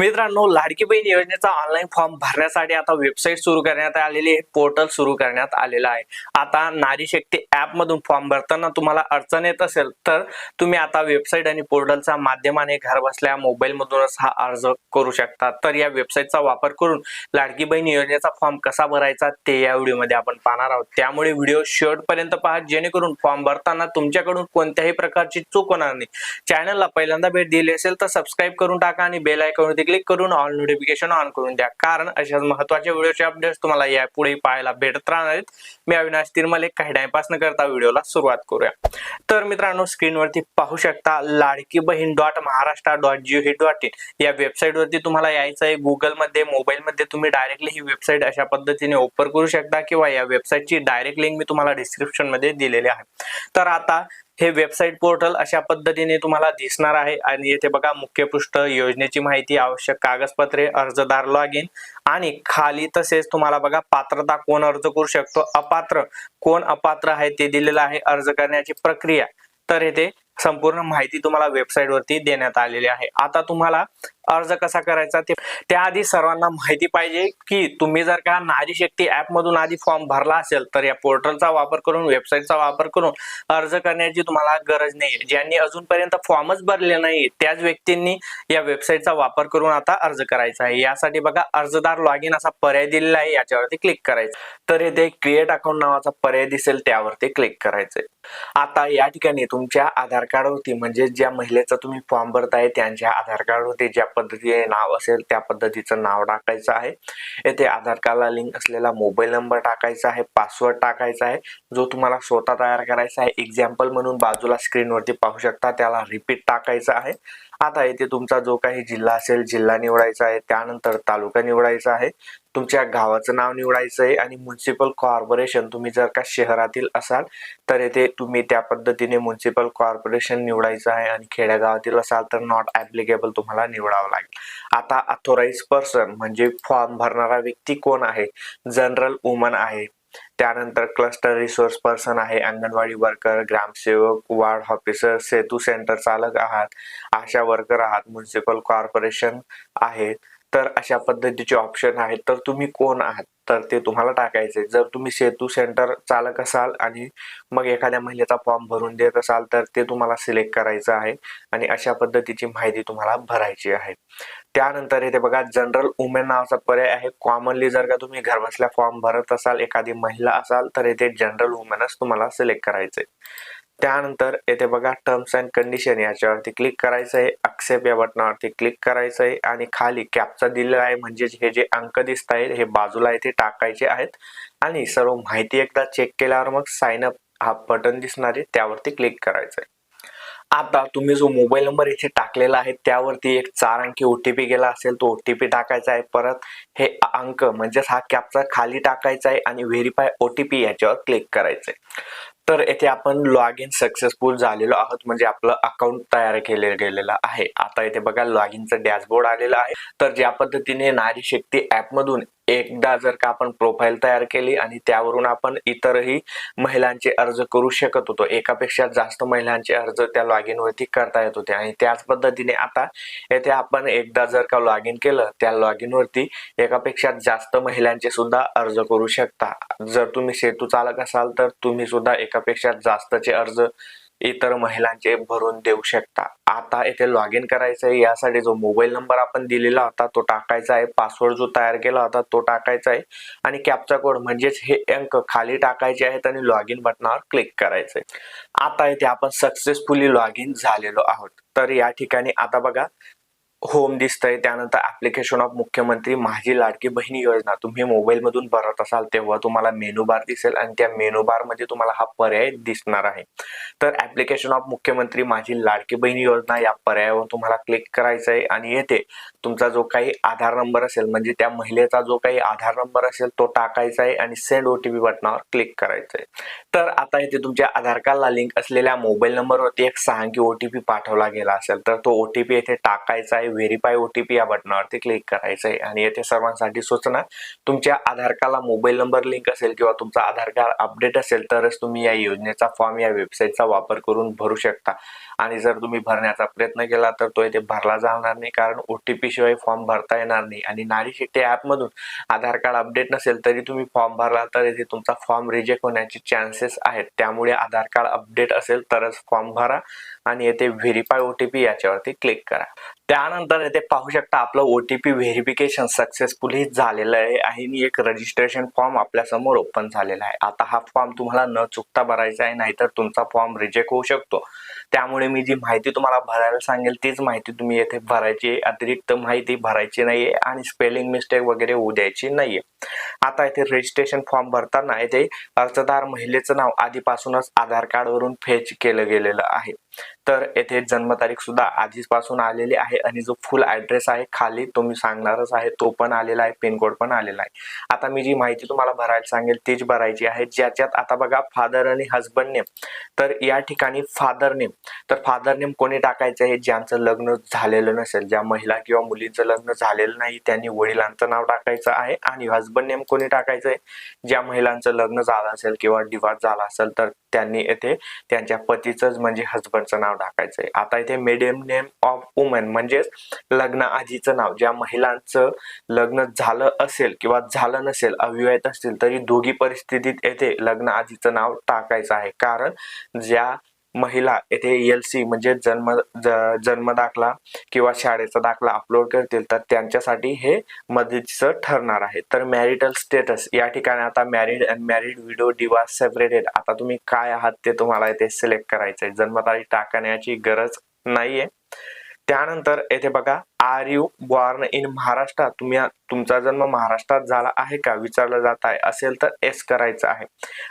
मित्रांनो लाडकी बहीण योजनेचा online form भरण्यासाठी आता वेबसाईट सुरू करण्यात आलेली आहे पोर्टल सुरू करण्यात आलेलं आहे. आता नारी शक्ती ऍप मधून फॉर्म भरताना तुम्हाला अडचण येत असेल तर तुम्ही आता वेबसाईट आणि पोर्टलच्या माध्यमाने घर बसल्या मोबाईल मधूनच हा अर्ज करू शकता. तर या वेबसाईटचा वापर करून लाडकी बहीण योजनेचा फॉर्म कसा भरायचा ते या व्हिडिओमध्ये आपण पाहणार आहोत. त्यामुळे व्हिडिओ शेवटपर्यंत पहा जेणेकरून फॉर्म भरताना तुमच्याकडून कोणत्याही प्रकारची चूक होणार नाही. चॅनलला पहिल्यांदा भेट दिली असेल तर सबस्क्राईब करून टाका आणि बेल आयकॉनवरती क्लिक करून ऑल नोटिफिकेशन ऑन करून द्या. कारण अशाच महत्त्वाच्या व्हिडिओचे अपडेट्स तुम्हाला या पुढे पाहायला भेटत राहणार आहेत. मी अविनाश तिरमले काही टाइमपास न करता व्हिडिओला सुरुवात करूया. तर मित्रांनो स्क्रीनवरती पाहू शकता Ladki Bahin dot Maharashtra dot gov dot in या वेबसाईट वरती तुम्हाला यायचं आहे. गुगलमध्ये मोबाईलमध्ये तुम्ही डायरेक्टली ही वेबसाईट अशा पद्धतीने ओपन करू शकता किंवा या वेबसाईटची डायरेक्ट लिंक मी तुम्हाला डिस्क्रिप्शनमध्ये दिलेली आहे. तर आता हे वेबसाईट पोर्टल अशा पद्धतीने तुम्हाला दिसणार आहे. आणि येथे बघा मुख्य पृष्ठ योजनेची माहिती आवश्यक कागदपत्रे अर्जदार लॉग इन आणि खाली तसेच तुम्हाला बघा पात्रता कोण अर्ज करू शकतो अपात्र. कोण अपात्र आहे ते दिलेलं आहे अर्ज करण्याची प्रक्रिया. तर येथे संपूर्ण माहिती तुम्हाला वेबसाईट वरती देण्यात आलेली आहे. आता तुम्हाला अर्ज कसा करायचा ते त्याआधी सर्वांना माहिती पाहिजे की तुम्ही जर का नारी शक्ती ऍप मधून आधी फॉर्म भरला असेल तर या पोर्टलचा वापर करून वेबसाईटचा वापर करून अर्ज करण्याची तुम्हाला गरज नाही ज्यांनी अजूनपर्यंत फॉर्मच भरले नाही त्याच व्यक्तींनी या वेबसाईटचा वापर करून आता अर्ज करायचा आहे. यासाठी बघा अर्जदार लॉग इन असा पर्याय दिलेला आहे याच्यावरती क्लिक करायचं. तर येथे क्रिएट अकाउंट नावाचा पर्याय दिसेल त्यावरती क्लिक करायचंय. आता या ठिकाणी तुमच्या आधार कार्डवरती म्हणजे ज्या महिलेचा तुम्ही फॉर्म भरताय त्यांच्या आधार कार्डवरती ज्या पद्धतीने नाव असेल त्या पद्धतीचं नाव टाकायचं आहे. येथे आधार कार्डला लिंक असलेला मोबाईल नंबर टाकायचा आहे पासवर्ड टाकायचा आहे. जो तुम्हाला स्वतः तयार करायचा आहे एक्झाम्पल म्हणून बाजूला स्क्रीनवरती पाहू शकता त्याला रिपीट टाकायचं आहे. आता येथे तुमचा जो काही जिल्हा असेल जिल्हा निवडायचा आहे त्यानंतर तालुका निवडायचा आहे. तुमच्या गावाचं नाव निवडायचं आहे आणि म्युन्सिपल कॉर्पोरेशन तुम्ही जर का शहरातील असाल तर येथे तुम्ही त्या पद्धतीने म्युन्सिपल कॉर्पोरेशन निवडायचं आहे आणि खेड्यागावातील असाल तर नॉट ऍप्लिकेबल तुम्हाला निवडावं लागेल. आता अथोराइज पर्सन म्हणजे फॉर्म भरणारा व्यक्ती कोण आहे? जनरल वुमन आहे. त्यानंतर क्लस्टर रिसोर्स पर्सन आहे अंगणवाडी वर्कर ग्रामसेवक वार्ड ऑफिसर सेतू सेंटर चालक आहात आशा वर्कर आहात म्युन्सिपल कॉर्पोरेशन आहेत. तर अशा पद्धतीचे ऑप्शन आहेत. तर तुम्ही कोण आहात? तर ते तुम्हाला टाकायचे जर तुम्ही सेतू सेंटर चालक असाल आणि मग एखाद्या महिलेचा फॉर्म भरून देत असाल तर ते तुम्हाला सिलेक्ट करायचं आहे आणि अशा पद्धतीची माहिती तुम्हाला भरायची आहे. त्यानंतर इथे बघा जनरल वुमेन नावाचा पर्याय आहे. कॉमनली जर का तुम्ही घरबसल्या फॉर्म भरत असाल एखादी महिला असाल तर इथे जनरल वुमेनच तुम्हाला सिलेक्ट करायचंय. त्यानंतर येथे बघा टर्म्स अँड कंडिशन याच्यावरती क्लिक करायचं आहे अक्सेप्ट या बटनावरती क्लिक करायचं आहे आणि खाली कॅपचा दिलेला आहे म्हणजे हे जे अंक दिसत आहेत हे बाजूला इथे टाकायचे आहेत. आणि सर्व माहिती एकदा चेक केल्यावर मग साइन अप हा बटन दिसणार आहे त्यावरती क्लिक करायचं आहे आता तुम्ही जो मोबाईल नंबर इथे टाकलेला आहे त्यावरती एक चार अंकी ओटीपी गेला असेल तो ओटीपी टाकायचा आहे. परत हे अंक म्हणजेच हा कॅपचा खाली टाकायचा आहे आणि व्हेरीफाय ओटीपी याच्यावर क्लिक करायचंय तर येथे आपण लॉग इन सक्सेसफुल झालेलो आहोत म्हणजे आपलं अकाउंट तयार केले गेलेलं आहे. आता येथे बघा लॉग इनचं डॅशबोर्ड आलेलं आहे. तर ज्या पद्धतीने नारी शक्ती ऍप मधून एकदा जर का आपण प्रोफाईल तयार केली आणि त्यावरून आपण इतरही महिलांचे अर्ज करू शकत होतो. एकापेक्षा जास्त महिलांचे अर्ज त्या लॉग इन वरती करता येत होते. आणि त्याच पद्धतीने आता येथे आपण एकदा जर का लॉग इन केलं त्या लॉग इन वरती एकापेक्षा जास्त महिलांचे सुद्धा अर्ज करू शकता. जर तुम्ही सेतू चालक असाल तर तुम्ही सुद्धा एकापेक्षा जास्तचे अर्ज इतर महिलांचे भरून देऊ शकता. आता येथे लॉग इन करायचं आहे यासाठी जो मोबाईल नंबर आपण दिलेला होता तो टाकायचा आहे. पासवर्ड जो तयार केला होता तो टाकायचा आहे. आणि कॅपचा कोड म्हणजेच हे अंक खाली टाकायचे आहेत आणि लॉग इन बटनावर क्लिक करायचंय. आता इथे आपण सक्सेसफुली लॉग इन झालेलो आहोत. तर या ठिकाणी आता बघा होम दिसतंय. त्यानंतर ऍप्लिकेशन ऑफ मुख्यमंत्री माझी लाडकी बहिणी योजना. तुम्ही मोबाईल मधून भरत असाल तेव्हा तुम्हाला मेनू बार दिसेल आणि त्या मेनू बारमध्ये तुम्हाला हा पर्याय दिसणार आहे. तर ऍप्लिकेशन ऑफ मुख्यमंत्री माझी लाडकी बहिणी योजना या पर्यायावर तुम्हाला क्लिक करायचं आहे आणि येथे तुमचा जो काही आधार नंबर असेल म्हणजे त्या महिलेचा जो काही आधार नंबर असेल तो टाकायचा आहे आणि सेंड ओटीपी बटनावर क्लिक करायचं आहे. तर आता इथे तुमच्या आधार कार्डला लिंक असलेल्या मोबाईल नंबरवरती एक सहा अंकी ओटीपी पाठवला गेला असेल तर तो ओटीपी येथे टाकायचा आहे. आहे व्हेरीफाय ओटीपी या बटनावरती क्लिक करायचं आहे आणि येथे सर्वांसाठी सूचना तुमच्या आधार कार्डला मोबाईल नंबर लिंक असेल किंवा तुमचा आधार कार्ड अपडेट असेल तरच तुम्ही या योजनेचा फॉर्म या वेबसाईटचा वापर करून भरू शकता. आणि जर तुम्ही भरण्याचा प्रयत्न केला तर तो येथे भरला जाणार नाही कारण ओटीपी शिवाय फॉर्म भरता येणार नाही. आणि नारी शेट्टी ॲपमधून आधार कार्ड अपडेट नसेल तरी तुम्ही फॉर्म भरला तर येथे तुमचा फॉर्म रिजेक्ट होण्याचे चान्सेस आहेत. त्यामुळे आधार कार्ड अपडेट असेल तरच फॉर्म भरा. आणि येथे व्हेरीफाय ओटीपी याच्यावरती क्लिक करा. त्यानंतर येथे पाहू शकता आपलं ओटीपी व्हेरिफिकेशन सक्सेसफुली झालेलं आहे आणि एक रजिस्ट्रेशन फॉर्म आपल्यासमोर ओपन झालेला आहे. आता हा फॉर्म तुम्हाला न चुकता भरायचा आहे नाहीतर तुमचा फॉर्म रिजेक्ट होऊ शकतो. त्यामुळे मी जी माहिती तुम्हाला भरायला सांगेल तीच माहिती तुम्ही येथे भरायची आहे अतिरिक्त माहिती भरायची नाहीये आणि स्पेलिंग मिस्टेक वगैरे होऊ द्यायची नाहीये. आता इथे रजिस्ट्रेशन फॉर्म भरताना येथे अर्जदार महिलेचं नाव आधीपासूनच आधार कार्ड वरून फेच केलं गेलेलं आहे. तर येथे जन्मतारीख सुद्धा आधीपासून आलेली आहे आणि जो फुल ऍड्रेस आहे खाली तुम्ही सांगणारच आहे तो पण आलेला आहे पिनकोड पण आलेला आहे. आता मी जी माहिती तुम्हाला भरायला सांगेल तीच भरायची आहे. ज्याच्यात आता बघा फादर आणि हजबंड नेम तर या ठिकाणी फादर नेम तर फादर नेम कोणी टाकायचं आहे ज्यांचं लग्न झालेलं नसेल ज्या महिला किंवा मुलींचं लग्न झालेलं नाही त्यांनी वडिलांचं नाव टाकायचं आहे आणि हजबंड नेम कोणी टाकायचं आहे? ज्या महिलांचं लग्न झालं असेल किंवा डिवॉर्स झाला असेल तर त्यांनी येथे त्यांच्या पतीचंच म्हणजे हजबंडचं नाव टाकायचं आहे. आता इथे मिडियम नेम ऑफ वुमेन म्हणजेच लग्न आधीचं नाव. ज्या महिलांचं लग्न झालं असेल किंवा झालं नसेल अविवाहित असतील तरी दोघी परिस्थितीत येथे लग्न आधीचं नाव टाकायचं आहे. कारण ज्या महिला येथे एल सी म्हणजे जन्म जन्म दाखला किंवा शाळेचा दाखला अपलोड करतील तर त्यांच्यासाठी हे मदतीचं ठरणार आहे. तर मॅरिटल स्टेटस या ठिकाणी आता married married widow divorced separated आता तुम्ही काय आहात ते तुम्हाला इथे सिलेक्ट करायचं आहे जन्मतारीख टाकण्याची गरज नाहीये. त्यानंतर येथे बघा are you born in Maharashtra तुम्ही तुमचा जन्म महाराष्ट्रात झाला आहे का? विचारलं जात आहे. असेल तर एस करायचं आहे.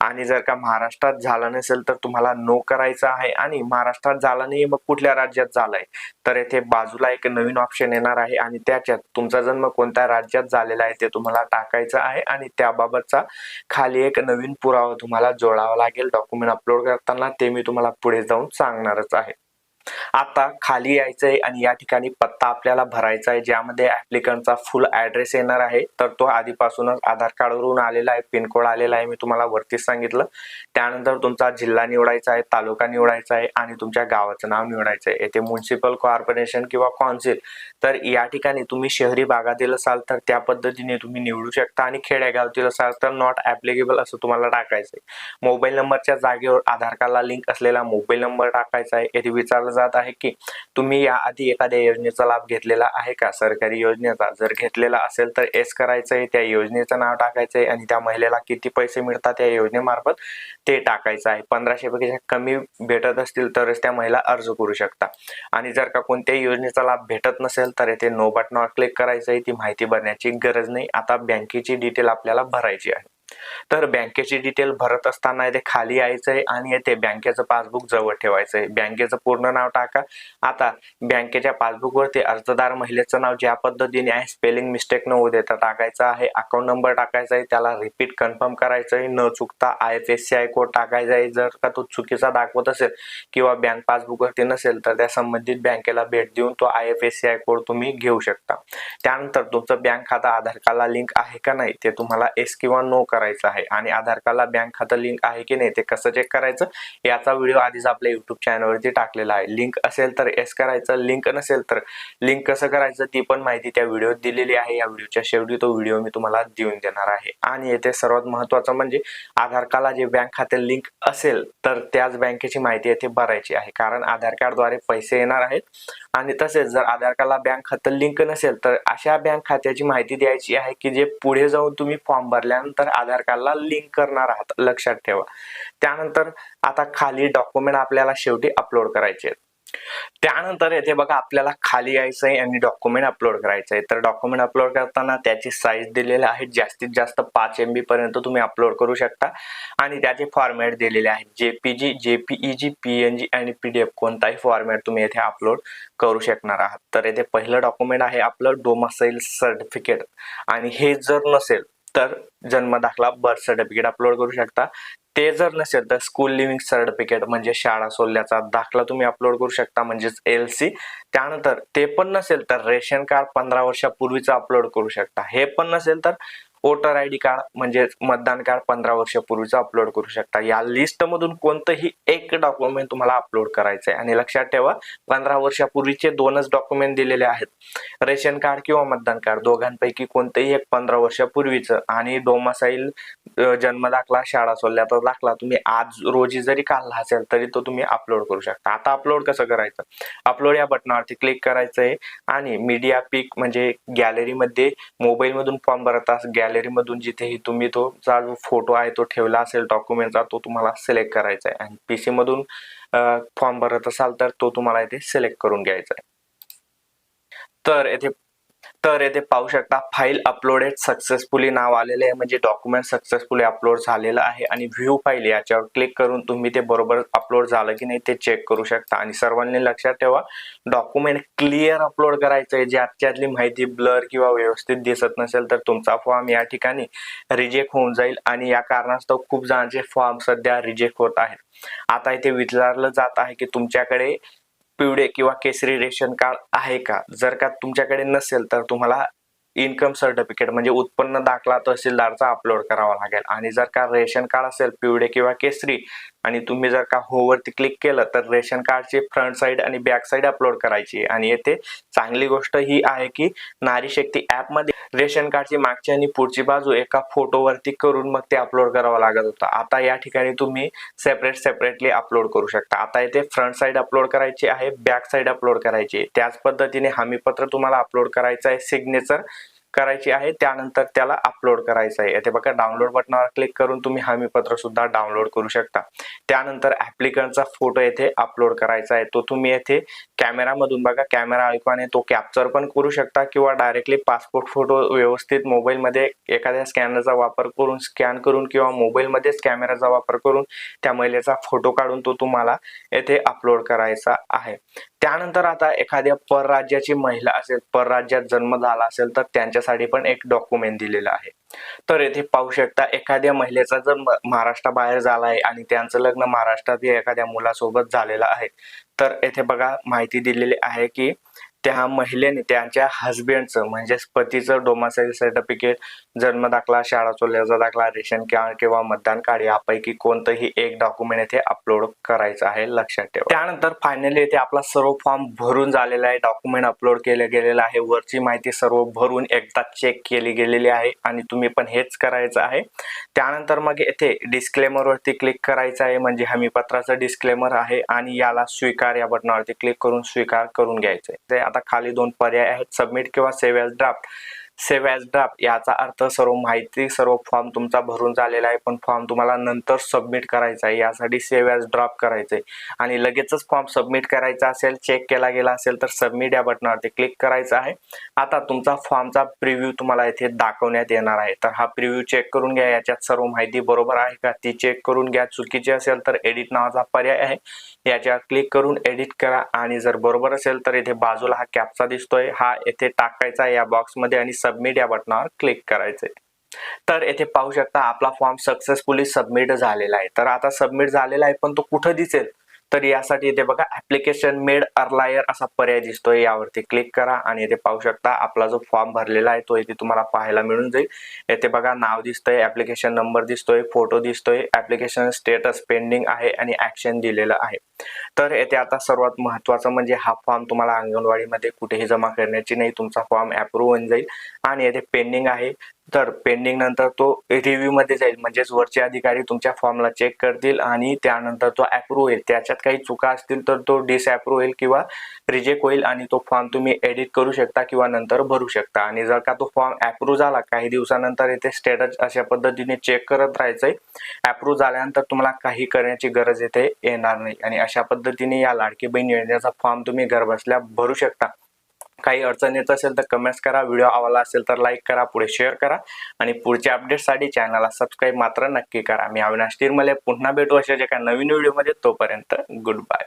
आणि जर का महाराष्ट्रात झाला नसेल तर तुम्हाला नो करायचं आहे. आणि महाराष्ट्रात झाला नाही मग कुठल्या राज्यात झालाय? तर येथे बाजूला एक नवीन ऑप्शन येणार आहे आणि त्याच्यात तुमचा जन्म कोणत्या राज्यात झालेला आहे ते तुम्हाला टाकायचं आहे. आणि त्याबाबतचा खाली एक नवीन पुरावा तुम्हाला जोडावा लागेल. डॉक्युमेंट अपलोड करताना ते मी तुम्हाला पुढे जाऊन सांगणारच आहे. आता खाली यायचंय आणि या ठिकाणी पत्ता आपल्याला भरायचा आहे ज्यामध्ये ऍप्लिकंटचा फुल ऍड्रेस येणार आहे. तर तो आधीपासूनच आधार कार्डवरून आलेला आहे पिनकोड आलेला आहे मी तुम्हाला वरतीच सांगितलं. त्यानंतर तुमचा जिल्हा निवडायचा आहे तालुका निवडायचा आहे आणि तुमच्या गावाचं नाव निवडायचं आहे येथे म्युन्सिपल कॉर्पोरेशन किंवा कॉन्सिल तर या ठिकाणी तुम्ही शहरी भागातील असाल तर त्या पद्धतीने तुम्ही निवडू शकता आणि खेड्यागावतील असाल तर नॉट ऍप्लिकेबल असं तुम्हाला टाकायचं आहे मोबाईल नंबरच्या जागेवर आधार कार्डला लिंक असलेला मोबाईल नंबर टाकायचा आहे येथे विचारलं जात आहे की तुम्ही या आधी एखाद्या योजनेचा लाभ घेतलेला आहे का? सरकारी योजनेचा जर घेतलेला असेल तर एस करायचंय त्या योजनेचं नाव टाकायचंय आणि त्या महिलेला किती पैसे मिळतात या योजनेमार्फत ते टाकायचं आहे. पंधराशे पेक्षा कमी भेटत असतील तरच त्या महिला अर्ज करू शकता. आणि जर का कोणत्याही योजनेचा लाभ भेटत नसेल तर येथे नो बटनावर क्लिक करायचंय. ती माहिती भरण्याची गरज नाही. आता बँकेची डिटेल आपल्याला भरायची आहे. तर बँकेची डिटेल भरत असताना येथे खाली यायचं आहे आणि येथे बँकेचं पासबुक जवळ ठेवायचं आहे बँकेचं पूर्ण नाव टाका. आता बँकेच्या पासबुकवरती अर्जदार महिलेचं नाव ज्या पद्धतीने आहे स्पेलिंग मिस्टेक न होऊ देता टाकायचं आहे. अकाउंट नंबर टाकायचा आहे त्याला रिपीट कन्फर्म करायचं आहे न चुकता I F S C I कोड टाकायचा आहे जर का तो चुकीचा दाखवत असेल किंवा बँक पासबुकवरती नसेल तर त्या संबंधित बँकेला भेट देऊन तो I F S C I code तुम्ही घेऊ शकता. त्यानंतर तुमचं बँक खाता आधार कार्डला लिंक आहे का नाही ते तुम्हाला एस किंवा नो करायचं आहे. आणि आधार कार्डला बँक खातं लिंक आहे की नाही ते कसं चेक करायचं याचा व्हिडिओ आधीच आपल्या युट्यूब चॅनलवरती टाकलेला आहे. लिंक असेल तर एस करायचं लिंक नसेल तर लिंक कसं करायचं ती पण माहिती त्या व्हिडिओत दिलेली आहे. या व्हिडिओच्या शेवटी तो व्हिडिओ मी तुम्हाला देऊन देणार आहे. आणि येथे सर्वात महत्वाचं म्हणजे आधार कार्डला जे बँक खाते लिंक असेल तर त्याच बँकेची माहिती येथे भरायची आहे. कारण आधार कार्डद्वारे पैसे येणार आहेत. आणि तसेच जर आधार कार्डला बँक खातं लिंक नसेल तर अशा बँक खात्याची माहिती द्यायची आहे की जे पुढे जाऊन तुम्ही फॉर्म भरल्यानंतर आधार कार्डला लिंक करणार आहात. लक्षात ठेवा. त्यानंतर आता खाली डॉक्युमेंट आपल्याला शेवटी अपलोड करायचे आहेत. त्यानंतर येथे बघा आपल्याला खाली यायचं आहे आणि डॉक्युमेंट अपलोड करायचं आहे. तर डॉक्युमेंट अपलोड करताना त्याची साईज दिलेली आहे जास्तीत जास्त पाच एम बी पर्यंत तुम्ही अपलोड करू शकता. आणि त्याचे फॉर्मॅट दिलेले आहेत. जेपीजी जेपीईजी पीएनजी आणि पीडीएफ कोणताही फॉर्मॅट तुम्ही येथे अपलोड करू शकणार आहात. तर येथे पहिलं डॉक्युमेंट आहे आपलं डोमासाईल सर्टिफिकेट आणि हे जर नसेल तर जन्म दाखला बर्थ सर्टिफिकेट अपलोड करू शकता. ते जर नसेल तर स्कूल लिव्हिंग सर्टिफिकेट म्हणजे शाळा सोडल्याचा दाखला तुम्ही अपलोड करू शकता म्हणजेच एल सी त्यानंतर ते पण नसेल तर रेशन कार्ड पंधरा वर्षापूर्वीचं अपलोड करू शकता. हे पण नसेल तर वोटर आय डी कार्ड म्हणजे मतदान कार्ड पंधरा वर्षापूर्वीचं अपलोड करू शकता. या लिस्ट मधून कोणतंही एक डॉक्युमेंट तुम्हाला अपलोड करायचं आहे आणि लक्षात ठेवा पंधरा वर्षापूर्वीचे दोनच डॉक्युमेंट दिलेले आहेत. रेशन कार्ड किंवा मतदान कार्ड दोघांपैकी कोणतंही एक पंधरा वर्षापूर्वीचं आणि डोमासाईल जन्म दाखला शाळा सोडल्याचा दाखला तुम्ही आज रोजी जरी काढला असेल तरी तो तुम्ही अपलोड करू शकता. आता अपलोड कसं करायचं? अपलोड या बटनावरती क्लिक करायचं आहे आणि मीडिया पिक म्हणजे गॅलरीमध्ये मोबाईल मधून फॉर्म भरतास गॅलरी मधून जिथेही तुम्ही तो जा जो फोटो आहे तो ठेवला असेल डॉक्युमेंटचा तो तुम्हाला सिलेक्ट करायचा आहे. आणि पीसी मधून फॉर्म भरत असाल तर तो तुम्हाला इथे सिलेक्ट करून घ्यायचा आहे. तर येथे तर येथे पाहू शकता फाईल अपलोडेड सक्सेसफुली नाव आलेले आहे. म्हणजे डॉक्युमेंट सक्सेसफुली अपलोड झालेलं आहे आणि व्ह्यू फाईल याच्यावर क्लिक करून तुम्ही ते बरोबर अपलोड झालं की नाही ते चेक करू शकता. आणि सर्वांनी लक्षात ठेवा डॉक्युमेंट क्लिअर अपलोड करायचं आहे. ज्याच्यातली माहिती ब्लर किंवा व्यवस्थित दिसत नसेल तर तुमचा फॉर्म या ठिकाणी रिजेक्ट होऊन जाईल आणि या कारणास्तव खूप जणांचे फॉर्म सध्या रिजेक्ट होत आहेत. आता इथे विचारलं जात आहे की तुमच्याकडे पिवळे किंवा केसरी रेशन कार्ड आहे का? जर का तुमच्याकडे नसेल तर तुम्हाला इन्कम सर्टिफिकेट म्हणजे उत्पन्न दाखला तहसीलदारचा अपलोड करावा लागेल. आणि जर का रेशन कार्ड असेल पिवळे किंवा केसरी आणि तुम्ही जर का होवरती क्लिक केलं तर रेशन कार्डची फ्रंट साईड आणि बॅक साईड अपलोड करायची आणि येथे चांगली गोष्ट ही आहे की नारी शक्ती ऍपमध्ये रेशन कार्डची मागची आणि पुढची बाजू एका फोटोवरती करून मग ते अपलोड करावं लागत होतं. आता या ठिकाणी तुम्ही सेपरेट सेपरेटली अपलोड करू शकता. आता येथे फ्रंट साईड अपलोड करायची आहे बॅक साईड अपलोड करायची त्याच पद्धतीने हमीपत्र तुम्हाला अपलोड करायचं आहे. सिग्नेचर करायची आहे त्यानंतर त्याला अपलोड करायचं आहे. येथे बघा डाउनलोड बटनावर क्लिक करून तुम्ही हमीपत्र सुद्धा डाउनलोड करू शकता. त्यानंतर ऍप्लिकंटचा फोटो येथे अपलोड करायचा आहे. तो तुम्ही येथे कॅमेरामधून बघा. कॅमेरा ऐकवाने तो कॅप्चर पण करू शकता किंवा डायरेक्टली पासपोर्ट फोटो व्यवस्थित मोबाईलमध्ये एखाद्या स्कॅनरचा वापर करून स्कॅन करून किंवा मोबाईलमध्येच कॅमेराचा वापर करून त्या महिलेचा फोटो काढून तो तुम्हाला येथे अपलोड करायचा आहे. त्यानंतर आता एखाद्या परराज्याची महिला असेल परराज्यात जन्म झाला असेल तर त्यांच्या त्यांच्यासाठी पण एक डॉक्युमेंट दिलेलं आहे. तर येथे पाहू शकता एखाद्या महिलेचा जर महाराष्ट्राबाहेर झाला आहे आणि त्यांचं लग्न महाराष्ट्रात एखाद्या मुलासोबत झालेलं आहे. तर येथे बघा माहिती दिलेली आहे की त्या महिलेने त्यांच्या हस्बंडचं म्हणजेच पतीचं डोमासाईल सर्टिफिकेट जन्म दाखला शाळा चोल्याचा दाखला रेशन कार्ड किंवा मतदान कार्ड यापैकी कोणतंही एक डॉक्युमेंट येथे अपलोड करायचं आहे लक्षात ठेवा. त्यानंतर फायनली येथे आपला सर्व फॉर्म भरून झालेला आहे. डॉक्युमेंट अपलोड केलं गेलेलं आहे. वरची माहिती सर्व भरून एकदा चेक केली गेलेली आहे आणि तुम्ही पण हेच करायचं आहे. त्यानंतर मग येथे डिस्क्लेमर वरती क्लिक करायचं आहे. म्हणजे हमीपत्राचं डिस्क्लेमर आहे आणि याला स्वीकार या बटनावरती क्लिक करून स्वीकार करून घ्यायचं आहे आता खाली दोन पर्याय आहेत. सबमिट किंवा save as draft save as draft याचा अर्थ सर्व माहिती सर्व फॉर्म तुमचा भरून झालेला आहे. पण फॉर्म तुम्हाला नंतर सबमिट करायचा आहे. यासाठी सेव्ह एज ड्राफ्ट करायचं आहे. आणि लगेचच फॉर्म सबमिट करायचा असेल चेक केला गेला असेल तर सबमिट या बटनावरती क्लिक करायचं आहे. आता तुमचा फॉर्मचा प्रिव्ह्यू तुम्हाला इथे दाखवण्यात येणार आहे. तर हा प्रिव्ह्यू चेक करून घ्या. याच्यात सर्व माहिती बरोबर आहे का? ती चेक करून घ्या. चुकीची असेल तर एडिट नावाचा पर्याय आहे. याच्यावर क्लिक करून एडिट करा. आणि जर बरोबर असेल तर इथे बाजूला हा कॅपचा दिसतोय. हा येथे टाकायचा या बॉक्समध्ये आणि सबमिट या बटनावर क्लिक करायचे तर येथे पाहू शकता आपला फॉर्म सक्सेसफुली सबमिट झालेला आहे. तर आता सबमिट झालेला आहे पण तो कुठं दिसेल? तर यासाठी इथे बघा ऍप्लिकेशन मेड अर्लायर असा पर्याय दिसतोय. यावरती क्लिक करा आणि इथे पाहू शकता आपला जो फॉर्म भरलेला आहे तो इथे तुम्हाला पाहायला मिळून जाईल. येथे बघा नाव दिसतोय ऍप्लिकेशन नंबर दिसतोय फोटो दिसतोय ऍप्लिकेशन स्टेटस पेंडिंग आहे आणि ऍक्शन दिलेलं आहे. तर येथे आता सर्वात महत्वाचं म्हणजे हा फॉर्म तुम्हाला अंगणवाडीमध्ये कुठेही जमा करण्याची नाही. तुमचा फॉर्म अप्रूव्ह होऊन जाईल. आणि येथे पेंडिंग आहे. तर पेंडिंग नंतर तो रिव्ह्यू मध्ये जाईल. म्हणजेच वरचे अधिकारी तुमच्या फॉर्मला चेक करतील आणि त्यानंतर तो अप्रूव्ह होईल. त्याच्यात काही चुका असतील तर तो डिसअप्रूव्ह होईल किंवा रिजेक्ट होईल आणि तो फॉर्म तुम्ही एडिट करू शकता किंवा नंतर भरू शकता. आणि जर का तो फॉर्म अप्रूव्ह झाला काही दिवसानंतर येथे स्टेटस अशा पद्धतीने चेक करत राहायचंय. अप्रूव्ह झाल्यानंतर तुम्हाला काही करण्याची गरज येथे येणार नाही. आणि अशा पद्धतीने या लाडकी बहीण योजनेचा फॉर्म तुम्ही घरबसल्या भरू शकता. काही अडचण येत असेल तर कमेंट्स करा. व्हिडिओ आवडला असेल तर लाईक करा पुढे शेअर करा. आणि पुढच्या अपडेटसाठी चॅनलला सबस्क्राईब मात्र नक्की करा. मी अविनाश तिरमले पुन्हा भेटू अशा जे काही नवीन व्हिडिओमध्ये तोपर्यंत गुड बाय